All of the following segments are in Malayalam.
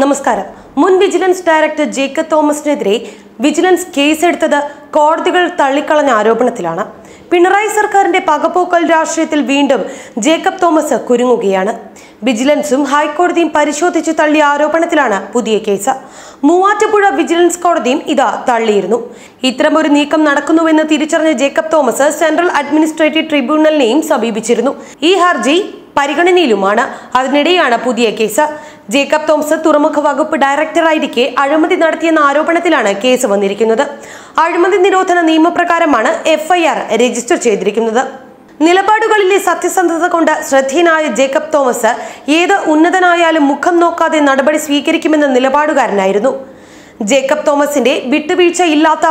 നമസ്കാരം. മുൻ വിജിലൻസ് ഡയറക്ടർ ജേക്കബ് തോമസിനെതിരെ വിജിലൻസ് കേസെടുത്തത് കോടതികൾ തള്ളിക്കളഞ്ഞ ആരോപണത്തിലാണ്. പിണറായി സർക്കാരിന്റെ പകപോക്കൽ രാഷ്ട്രീയത്തിൽ വീണ്ടും ജേക്കബ് തോമസ് കുരുങ്ങുകയാണ്. വിജിലൻസും ഹൈക്കോടതിയും പരിശോധിച്ച് തള്ളിയ ആരോപണത്തിലാണ് പുതിയ കേസ്. മൂവാറ്റുപുഴ വിജിലൻസ് കോടതിയും ഇത് തള്ളിയിരുന്നു. ഇത്തരമൊരു നീക്കം നടക്കുന്നുവെന്ന് തിരിച്ചറിഞ്ഞ ജേക്കബ് തോമസ് സെൻട്രൽ അഡ്മിനിസ്ട്രേറ്റീവ് ട്രിബ്യൂണലിനെയും സമീപിച്ചിരുന്നു. ഈ ഹർജി പരിഗണനയിലുമാണ്. അതിനിടെയാണ് പുതിയ കേസ്. ജേക്കബ് തോമസ് തുറമുഖ വകുപ്പ് ഡയറക്ടറായിരിക്കെ അഴിമതി നടത്തിയെന്ന ആരോപണത്തിലാണ് കേസ് വന്നിരിക്കുന്നത്. അഴിമതി നിരോധന നിയമപ്രകാരമാണ് എഫ്ഐആർ രജിസ്റ്റർ ചെയ്തിരിക്കുന്നത്. നിലപാടുകളിലെ സത്യസന്ധത കൊണ്ട് ശ്രദ്ധേയനായ ജേക്കബ് തോമസ് ഏത് ഉന്നതനായാലും മുഖം നോക്കാതെ നടപടി സ്വീകരിക്കുമെന്ന നിലപാടുകാരനായിരുന്നു. ജേക്കബ് തോമസിന്റെ വിട്ടുവീഴ്ചയില്ലാത്ത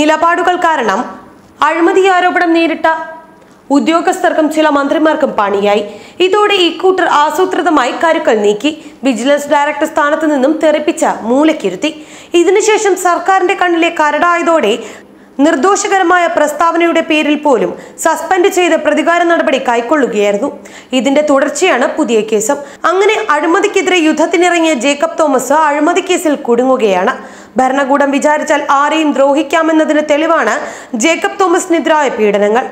നിലപാടുകൾ കാരണം അഴിമതി ആരോപണം നേരിട്ട ഉദ്യോഗസ്ഥർക്കും ചില മന്ത്രിമാർക്കും പണിയായി. ഇതോടെ ഇക്കൂട്ടർ ആസൂത്രിതമായി കരുക്കൾ നീക്കി. വിജിലൻസ് ഡയറക്ടർ സ്ഥാനത്ത് നിന്നും തെറിപ്പിച്ച മൂലക്കിരുത്തി. ഇതിനുശേഷം സർക്കാരിന്റെ കണ്ണിലെ കരടായതോടെ നിർദോഷകരമായ പ്രസ്താവനയുടെ പേരിൽ പോലും സസ്പെൻഡ് ചെയ്ത് പ്രതികാര നടപടി കൈക്കൊള്ളുകയായിരുന്നു. ഇതിന്റെ തുടർച്ചയാണ് പുതിയ കേസും. അങ്ങനെ അഴിമതിക്കെതിരെ യുദ്ധത്തിനിറങ്ങിയ ജേക്കബ് തോമസ് അഴിമതി കേസിൽ കുടുങ്ങുകയാണ്. ഭരണകൂടം വിചാരിച്ചാൽ ആരെയും ദ്രോഹിക്കാമെന്നതിന് തെളിവാണ് ജേക്കബ് തോമസിനെതിരായ പീഡനങ്ങൾ.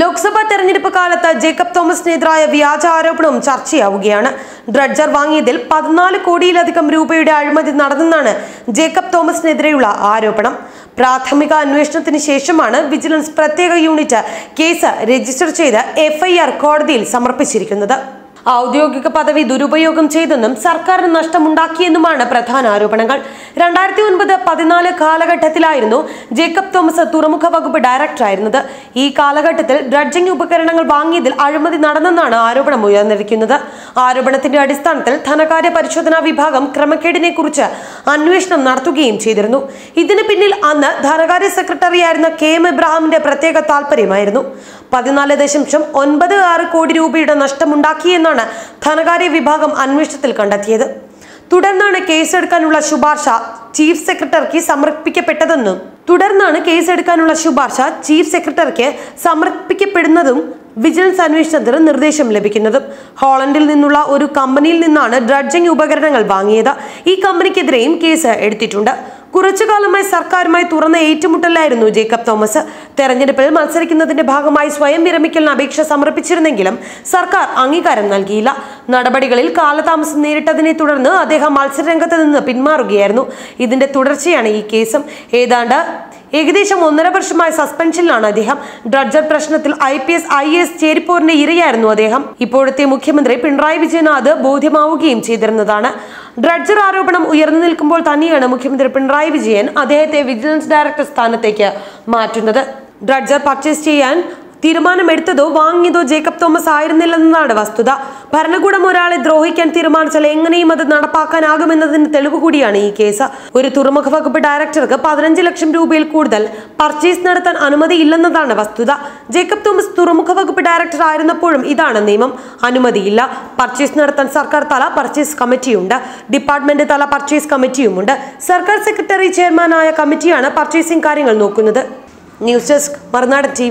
ലോക്സഭാ തെരഞ്ഞെടുപ്പ് കാലത്ത് ജേക്കബ് തോമസിനെതിരായ വ്യാജ ആരോപണവും ചർച്ചയാവുകയാണ്. ഡ്രഡ്ജർ വാങ്ങിയതിൽ പതിനാല് കോടിയിലധികം രൂപയുടെ അഴിമതി നടന്നെന്നാണ് ജേക്കബ് തോമസിനെതിരെയുള്ള ആരോപണം. പ്രാഥമിക അന്വേഷണത്തിന് ശേഷമാണ് വിജിലൻസ് പ്രത്യേക യൂണിറ്റ് കേസ് രജിസ്റ്റർ ചെയ്ത് എഫ്ഐആർ കോടതിയിൽ സമർപ്പിച്ചിരിക്കുന്നത്. ഔദ്യോഗിക പദവി ദുരുപയോഗം ചെയ്തെന്നും സർക്കാരിന് നഷ്ടമുണ്ടാക്കിയെന്നുമാണ് പ്രധാന ആരോപണങ്ങൾ. രണ്ടായിരത്തി ഒൻപത് പതിനാല് കാലഘട്ടത്തിലായിരുന്നു ജേക്കബ് തോമസ് തുറമുഖ വകുപ്പ് ഡയറക്ടറായിരുന്നത് ഈ കാലഘട്ടത്തിൽ ഡ്രഡ്ജിംഗ് ഉപകരണങ്ങൾ വാങ്ങിയതിൽ അഴിമതി നടന്നെന്നാണ് ആരോപണം ഉയർന്നിരിക്കുന്നത്. ആരോപണത്തിന്റെ അടിസ്ഥാനത്തിൽ ധനകാര്യ പരിശോധനാ വിഭാഗം ക്രമക്കേടിനെ കുറിച്ച് അന്വേഷണം നടത്തുകയും ചെയ്തിരുന്നു. ഇതിന് പിന്നിൽ അന്ന് ധനകാര്യ സെക്രട്ടറിയായിരുന്ന കെ എം ഇബ്രാഹിമിന്റെ പ്രത്യേക താല്പര്യമായിരുന്നു പതിനാല് ദശാംശം ഒൻപത് ആറ് കോടി രൂപയുടെ നഷ്ടമുണ്ടാക്കിയെന്നാണ് ധനകാര്യ വിഭാഗം അന്വേഷണത്തിൽ കണ്ടെത്തിയത്. തുടർന്നാണ് കേസെടുക്കാനുള്ള ശുപാർശ ചീഫ് സെക്രട്ടറിക്ക് സമർപ്പിക്കപ്പെട്ടതെന്നും തുടർന്നാണ് കേസെടുക്കാനുള്ള ശുപാർശ ചീഫ് സെക്രട്ടറിക്ക് സമർപ്പിക്കപ്പെടുന്നതും വിജിലൻസ് അന്വേഷണത്തിന് നിർദ്ദേശം ലഭിക്കുന്നതും. ഹോളണ്ടിൽ നിന്നുള്ള ഒരു കമ്പനിയിൽ നിന്നാണ് ഡ്രഡ്ജിംഗ് ഉപകരണങ്ങൾ വാങ്ങിയത്. ഈ കമ്പനിക്കെതിരെയും കേസ് എടുത്തിട്ടുണ്ട്. കുറച്ചു കാലമായി സർക്കാരുമായി തുറന്ന ഏറ്റുമുട്ടലായിരുന്നു ജേക്കബ് തോമസ്. തെരഞ്ഞെടുപ്പിൽ മത്സരിക്കുന്നതിന്റെ ഭാഗമായി സ്വയം വിരമിക്കലിന് അപേക്ഷ സമർപ്പിച്ചിരുന്നെങ്കിലും സർക്കാർ അംഗീകാരം നൽകിയില്ല. നടപടികളിൽ കാലതാമസം നേരിട്ടതിനെ തുടർന്ന് അദ്ദേഹം മത്സരരംഗത്ത് നിന്ന് പിന്മാറുകയായിരുന്നു. ഇതിന്റെ തുടർച്ചയാണ് ഈ കേസും. ഏതാണ്ട് ഏകദേശം ഒന്നര വർഷമായ സസ്പെൻഷനിലാണ് അദ്ദേഹം. ഡ്രഡ്ജർ പ്രശ്നത്തിൽ I P S I S ചേരിപ്പോറിന്റെ ഇരയായിരുന്നു അദ്ദേഹം. ഇപ്പോഴത്തെ മുഖ്യമന്ത്രി പിണറായി വിജയനാഥ് ബോധ്യമാവുകയും ചെയ്തിരുന്നതാണ്. ഡ്രഡ്ജർ ആരോപണം ഉയർന്നു നിൽക്കുമ്പോൾ തന്നെയാണ് മുഖ്യമന്ത്രി പിണറായി വിജയൻ അദ്ദേഹത്തെ വിജിലൻസ് ഡയറക്ടർ സ്ഥാനത്തേക്ക് മാറ്റുന്നത്. ഡ്രഡ്ജർ പർച്ചേസ് ചെയ്യാൻ തീരുമാനമെടുത്തതോ വാങ്ങിയതോ ജേക്കബ് തോമസ് ആയിരുന്നില്ലെന്നതാണ് വസ്തുത. ഭരണകൂടം ഒരാളെ ദ്രോഹിക്കാൻ തീരുമാനിച്ചാൽ എങ്ങനെയും അത് നടപ്പാക്കാനാകുമെന്നതിന് തെളിവ് കൂടിയാണ് ഈ കേസ്. ഒരു തുറമുഖ വകുപ്പ് ഡയറക്ടർക്ക് പതിനഞ്ച് ലക്ഷം രൂപയിൽ കൂടുതൽ പർച്ചേസ് നടത്താൻ അനുമതിയില്ലെന്നതാണ് വസ്തുത. ജേക്കബ് തോമസ് തുറമുഖ വകുപ്പ് ഡയറക്ടർ ആയിരുന്നപ്പോഴും ഇതാണ് നിയമം. അനുമതിയില്ല. പർച്ചേസ് നടത്താൻ സർക്കാർ തല പർച്ചേസ് കമ്മിറ്റിയുണ്ട്. ഡിപ്പാർട്ട്മെന്റ് തല പർച്ചേസ് കമ്മിറ്റിയുമുണ്ട്. സർക്കാർ സെക്രട്ടറി ചെയർമാനായ കമ്മിറ്റിയാണ് പർച്ചേസിംഗ് കാര്യങ്ങൾ നോക്കുന്നത്. ന്യൂസ് ഡെസ്ക് മറുനാടൻ ടി